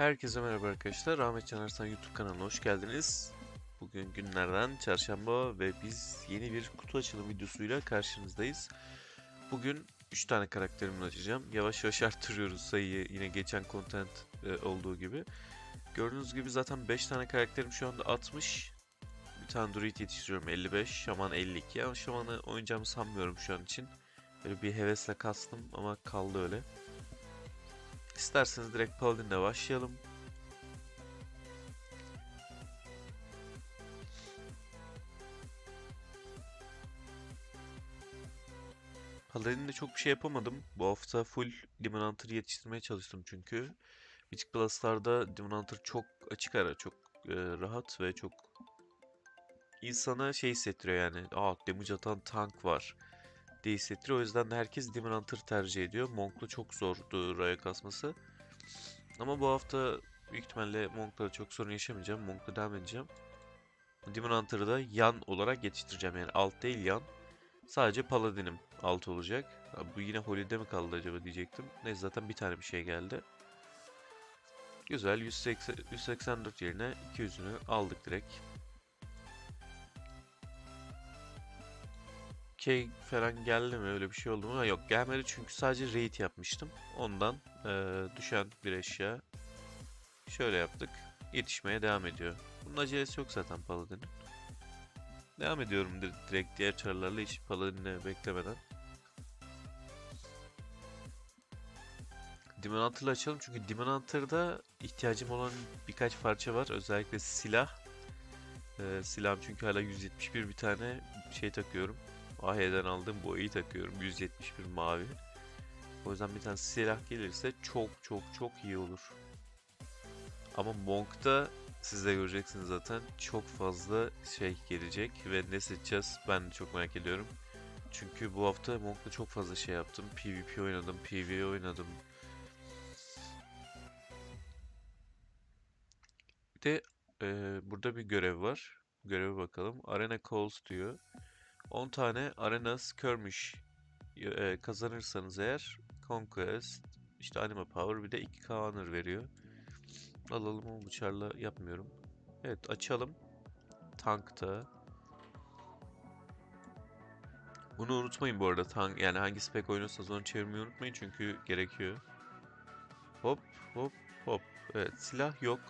Herkese merhaba arkadaşlar. Ahmet Can Arslan YouTube kanalına hoş geldiniz. Bugün günlerden çarşamba ve biz yeni bir kutu açılım videosuyla karşınızdayız. Bugün 3 tane karakterimi açacağım. Yavaş yavaş arttırıyoruz sayıyı yine geçen content e, olduğu gibi. Gördüğünüz gibi zaten 5 tane karakterim şu anda 60. Bir tane druid yetiştiriyorum 55. Şaman 52. Ama şamanı oynayacağımı sanmıyorum şu an için. Böyle bir hevesle kastım ama kaldı öyle. İsterseniz direkt Paladin'le başlayalım. Paladin'de çok bir şey yapamadım. Bu hafta full Demon Hunter yetiştirmeye çalıştım çünkü. Mythic Plus'larda Demon Hunter çok açık ara, çok e, rahat ve çok insana şey hissettiriyor yani. Aa damage atan tank var diye hissettiriyor. O yüzden de herkes Demon Hunter tercih ediyor. Monk'la çok zordu Raya kasması. Ama bu hafta büyük ihtimalle Monk'la çok sorun yaşamayacağım. Monk'la devam edeceğim. Demon Hunter'ı da yan olarak yetiştireceğim. Yani alt değil yan. Sadece Paladin'im alt olacak. Abi bu yine Holy'de mi kaldı acaba diyecektim. Neyse zaten bir tane bir şey geldi. Güzel 180, 184 yerine 200'ünü aldık direkt. K falan geldi mi öyle bir şey oldu mu? Ha, yok gelmedi çünkü sadece raid yapmıştım. Ondan eee, düşen bir eşya. Şöyle yaptık. Yetişmeye devam ediyor. Bunun acelesi yok zaten Paladin'in. Devam ediyorum dir- direkt diğer çarlarla hiç Paladin'i beklemeden. Demon Hunter'la açalım çünkü Demon Hunter'da ihtiyacım olan birkaç parça var. Özellikle silah. Eee silahım çünkü hala 171 bir tane şey takıyorum. Ahe'den aldığım boyayı takıyorum. 171 mavi. O yüzden bir tane silah gelirse çok çok çok iyi olur. Ama Monk'ta siz de göreceksiniz zaten çok fazla şey gelecek ve ne seçeceğiz ben de çok merak ediyorum. Çünkü bu hafta Monk'ta çok fazla şey yaptım. PvP oynadım, PvE oynadım. Bir de eee, burada bir görev var. Göreve bakalım. Arena Calls diyor. 10 tane Arena Skirmish e, kazanırsanız eğer Conquest, işte Anima Power bir de 2k Honor veriyor. Alalım ama bıçarla yapmıyorum. Evet açalım. Tankta. Bunu unutmayın bu arada. Tank yani hangi spec oynuyorsanız onu çevirmeyi unutmayın çünkü gerekiyor. Hop hop hop. Evet silah yok.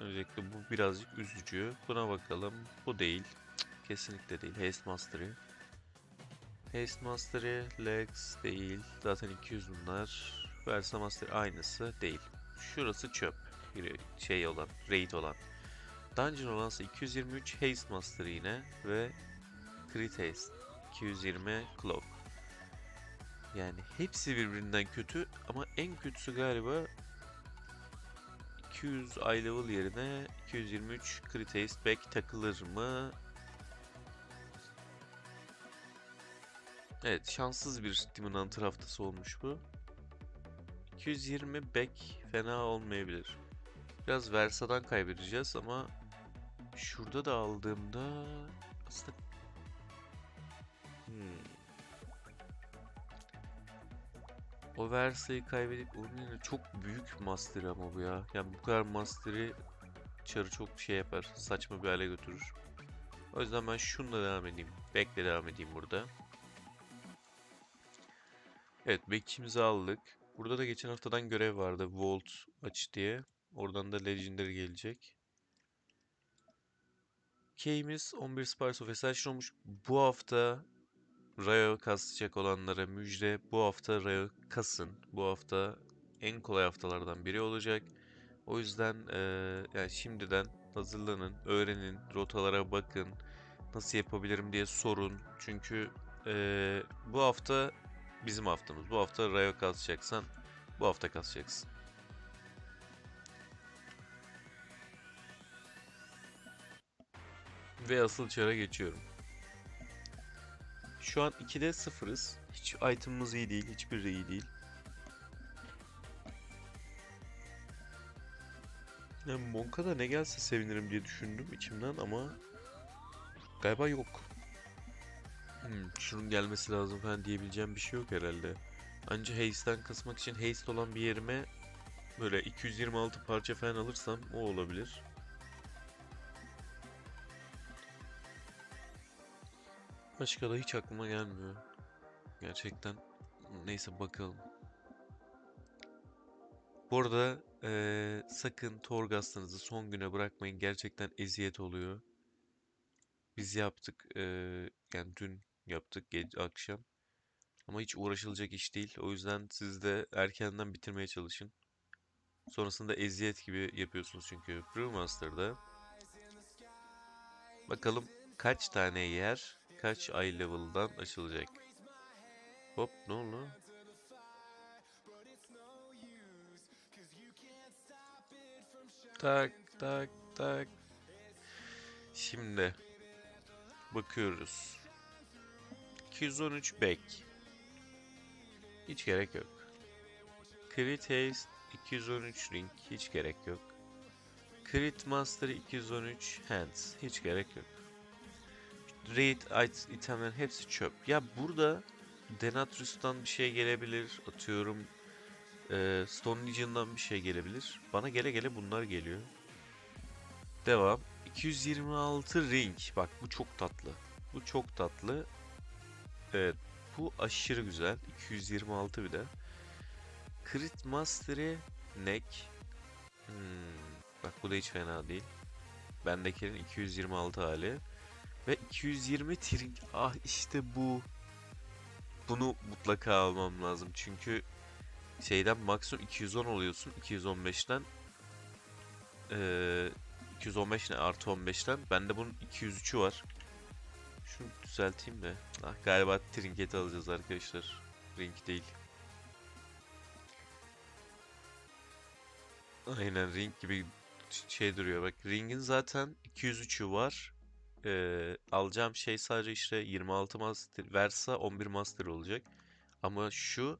Öncelikle bu birazcık üzücü. Buna bakalım. Bu değil. Kesinlikle değil. Haste Mastery. Haste Mastery, Legs değil. Zaten 200 bunlar. Versa Mastery aynısı değil. Şurası çöp. Şey olan, raid olan. Dungeon olansa 223 Haste Mastery yine ve Crit Haste 220 Cloak. Yani hepsi birbirinden kötü ama en kötüsü galiba 200 eye level yerine 223 Crit Haste back takılır mı? Evet, şanssız bir Demon Hunter haftası olmuş bu. 220 back fena olmayabilir. Biraz Versa'dan kaybedeceğiz ama şurada da aldığımda aslında Hmm. O Versa'yı kaybedip onun yerine çok büyük Master ama bu ya. Yani bu kadar Master'i çarı çok şey yapar. Saçma bir hale götürür. O yüzden ben şununla devam edeyim. Back'le devam edeyim burada. Evet, bekçimizi aldık. Burada da geçen haftadan görev vardı. Vault aç diye. Oradan da Legendary gelecek. Key'imiz 11 Spice of Ascension olmuş. Bu hafta Rayo kasacak olanlara müjde. Bu hafta Rayo kasın. Bu hafta en kolay haftalardan biri olacak. O yüzden eee, yani şimdiden hazırlanın, öğrenin, rotalara bakın. Nasıl yapabilirim diye sorun. Çünkü eee, bu hafta bizim haftamız. Bu hafta Rayo kasacaksan bu hafta kasacaksın. Ve asıl çara geçiyorum. Şu an 2'de sıfırız. Hiç item'ımız iyi değil. Hiçbiri iyi değil. Yani Monk'a da ne gelse sevinirim diye düşündüm içimden ama galiba yok. Hmm, şunun gelmesi lazım falan diyebileceğim bir şey yok herhalde. Anca Haste'den kısmak için Haste olan bir yerime Böyle 226 parça falan alırsam o olabilir. Başka da hiç aklıma gelmiyor. Gerçekten. Neyse bakalım. Bu arada eee, sakın Torghast'ınızı son güne bırakmayın. Gerçekten eziyet oluyor. Biz yaptık. eee, yani dün yaptık gece akşam. Ama hiç uğraşılacak iş değil. O yüzden siz de erkenden bitirmeye çalışın. Sonrasında eziyet gibi yapıyorsunuz çünkü Brewmaster'da. Bakalım kaç tane yer kaç ay level'dan açılacak. Hop ne oldu? Tak tak tak. Şimdi bakıyoruz. 213 back. Hiç gerek yok. Crit Haste 213 ring hiç gerek yok. Crit Master 213 hands hiç gerek yok. Raid it- itemlerin hepsi çöp. Ya burada Denatrus'tan bir şey gelebilir. Atıyorum eee Stone Legion'dan bir şey gelebilir. Bana gele gele bunlar geliyor. Devam. 226 ring. Bak bu çok tatlı. Bu çok tatlı. Evet. Bu aşırı güzel. 226 bir de. Crit Mastery Neck. Hmm, bak bu da hiç fena değil. Bendekilerin 226 hali. Ve 220 Tring. Ah işte bu. Bunu mutlaka almam lazım. Çünkü şeyden maksimum 210 oluyorsun. 215'ten. Ee, 215 ne? Artı 15'ten. Bende bunun 203'ü var. Şunu düzelteyim de. Ah galiba trinket alacağız arkadaşlar. Ring değil. Aynen ring gibi şey duruyor. Bak ringin zaten 203'ü var. Ee, alacağım şey sadece işte 26 master Versa 11 master olacak. Ama şu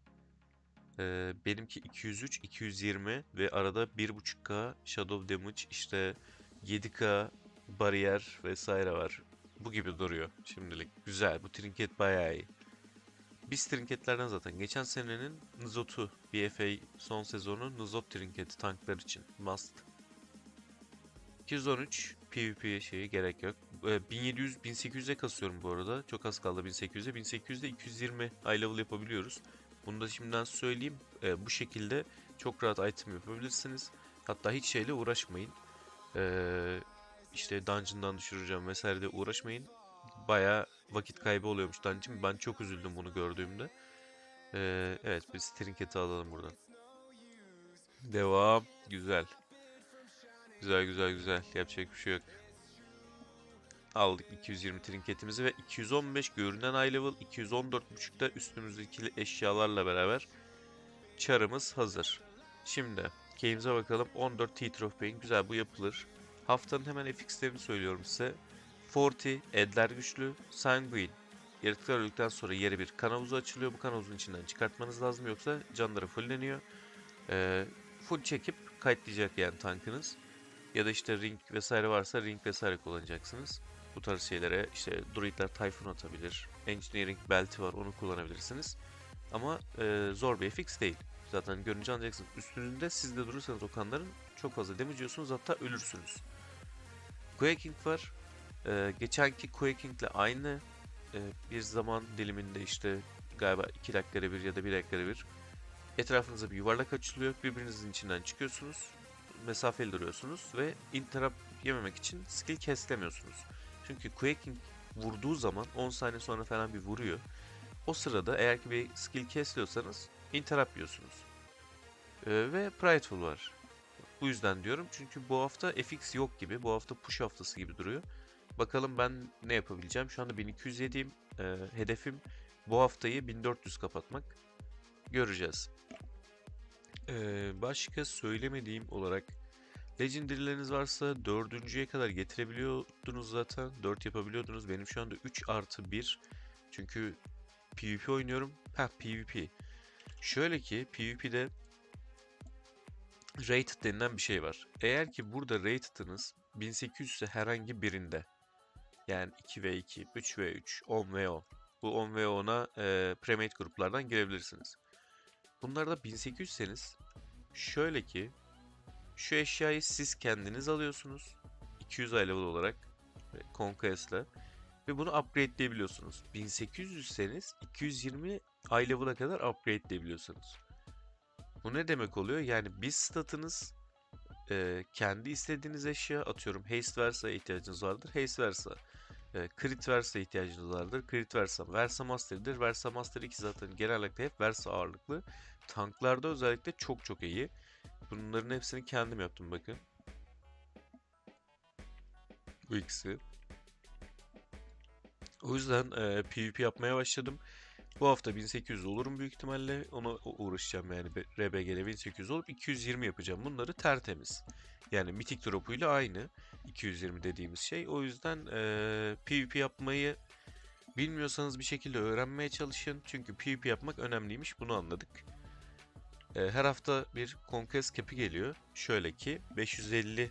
e, benimki 203, 220 ve arada 1.5k shadow damage işte 7k bariyer vesaire var. Bu gibi duruyor şimdilik. Güzel. Bu trinket bayağı iyi. Biz trinketlerden zaten geçen senenin Nuzot'u BFA son sezonu Nuzot trinketi tanklar için must. 213 PvP şeyi gerek yok. Ee, 1700 1800'e kasıyorum bu arada. Çok az kaldı 1800'e. 1800'de 220 high level yapabiliyoruz. Bunu da şimdiden söyleyeyim. Ee, bu şekilde çok rahat item yapabilirsiniz. Hatta hiç şeyle uğraşmayın. Ee, işte dungeon'dan düşüreceğim vesaire de uğraşmayın. Baya vakit kaybı oluyormuş dungeon. Ben çok üzüldüm bunu gördüğümde. Ee, evet biz trinketi alalım buradan. Devam. Güzel. Güzel güzel güzel. Yapacak bir şey yok. Aldık 220 trinketimizi ve 215 görünen high level 214.5'da üstümüzdeki eşyalarla beraber çarımız hazır. Şimdi keyimize bakalım. 14 Teeth of Pain. Güzel bu yapılır. Haftanın hemen FX'lerini söylüyorum size. 40 Edler güçlü. Sanguine. Yaratıklar öldükten sonra yere bir kan havuzu açılıyor. Bu kan havuzun içinden çıkartmanız lazım yoksa canları fulleniyor. Ee, full çekip kayıtlayacak yani tankınız. Ya da işte ring vesaire varsa ring vesaire kullanacaksınız. Bu tarz şeylere işte druidler Typhoon atabilir. Engineering belti var onu kullanabilirsiniz. Ama e, zor bir FX değil. Zaten görünce anlayacaksınız. Üstünde siz de durursanız o kanların çok fazla damage yiyorsunuz hatta ölürsünüz. Quaking var. E, geçenki Quaking ile aynı e, bir zaman diliminde işte galiba 2 dakikada bir ya da 1 dakikada bir etrafınıza bir yuvarlak açılıyor. Birbirinizin içinden çıkıyorsunuz. Mesafeli duruyorsunuz ve interrupt yememek için skill kestlemiyorsunuz. Çünkü Quaking vurduğu zaman 10 saniye sonra falan bir vuruyor. O sırada eğer ki bir skill kesliyorsanız interrupt yiyorsunuz. Ee, ve Prideful var. Bu yüzden diyorum çünkü bu hafta FX yok gibi. Bu hafta push haftası gibi duruyor. Bakalım ben ne yapabileceğim. Şu anda 1207'yim. Ee, hedefim bu haftayı 1400 kapatmak. Göreceğiz. Ee, başka söylemediğim olarak Legendary'leriniz varsa dördüncüye kadar getirebiliyordunuz zaten. 4 yapabiliyordunuz. Benim şu anda 3 artı 1. Çünkü PvP oynuyorum. Ha PvP. Şöyle ki PvP'de Rated denilen bir şey var. Eğer ki burada Rated'ınız 1800 ise herhangi birinde yani 2v2, 3v3, 10v10 bu 10v10'a e, Premade gruplardan girebilirsiniz. Bunlarda 1800'seniz Şöyle ki şu eşyayı siz kendiniz alıyorsunuz. 200 ay level olarak e, Conquest'la ve bunu upgrade'leyebiliyorsunuz. 1800'seniz 220 ay level'a kadar upgrade'leyebiliyorsunuz. Bu ne demek oluyor? Yani bir statınız e, kendi istediğiniz eşya atıyorum haste Versa'ya ihtiyacınız vardır. Haste Versa. E, crit Versa ihtiyacınız vardır. Crit Versa. Versa Master'dır. Versa Master 2 zaten genellikle hep Versa ağırlıklı. Tanklarda özellikle çok çok iyi. Bunların hepsini kendim yaptım bakın. Bu ikisi. O yüzden e, PvP yapmaya başladım. Bu hafta 1800 olurum büyük ihtimalle. Ona uğraşacağım yani RBG'le 1800 olup 220 yapacağım. Bunları tertemiz. Yani Mythic drop'uyla aynı 220 dediğimiz şey. O yüzden e, PvP yapmayı bilmiyorsanız bir şekilde öğrenmeye çalışın. Çünkü PvP yapmak önemliymiş. Bunu anladık. E, her hafta bir Conquest Cap'i geliyor. Şöyle ki 550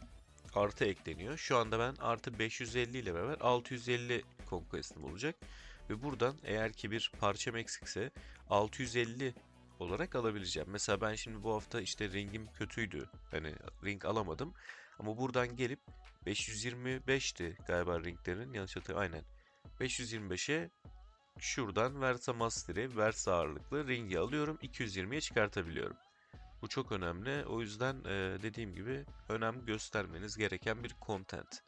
artı ekleniyor. Şu anda ben artı 550 ile beraber 650 Conquest'im olacak. Ve buradan eğer ki bir parçam eksikse 650 olarak alabileceğim. Mesela ben şimdi bu hafta işte ringim kötüydü. Hani ring alamadım. Ama buradan gelip 525'ti galiba ringlerin yanlış hatırlamıyorum. Aynen. 525'e şuradan Versa Master'i, Versa ağırlıklı ringi alıyorum. 220'ye çıkartabiliyorum. Bu çok önemli. O yüzden dediğim gibi önem göstermeniz gereken bir content.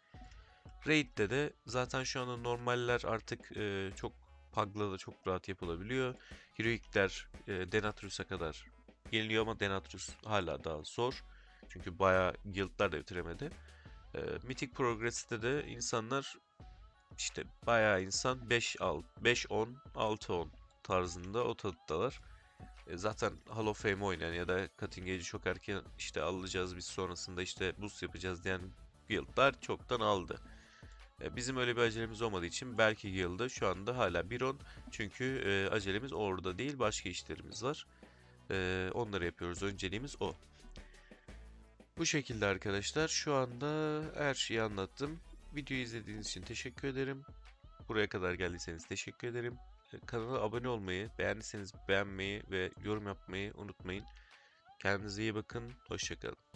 Raid'de de zaten şu anda normaller artık e, çok Pug'la da çok rahat yapılabiliyor. Heroic'ler e, Denatrus'a kadar geliniyor ama Denatrus hala daha zor. Çünkü bayağı guild'lar da bitiremedi. E, Mythic Progress'te de insanlar işte bayağı insan 5 al 5 10 6 10 tarzında o tadıdalar. E, zaten Hall of Fame oynayan ya da Cutting Edge'i çok erken işte alacağız biz sonrasında işte boost yapacağız diyen guild'lar çoktan aldı. E, Bizim öyle bir acelemiz olmadığı için belki yılda şu anda hala 1.10 çünkü e, acelemiz orada değil başka işlerimiz var. E, onları yapıyoruz. Önceliğimiz o. Bu şekilde arkadaşlar şu anda her şeyi anlattım. Videoyu izlediğiniz için teşekkür ederim. Buraya kadar geldiyseniz teşekkür ederim. E, Kanala abone olmayı, beğendiyseniz beğenmeyi ve yorum yapmayı unutmayın. Kendinize iyi bakın. Hoşçakalın.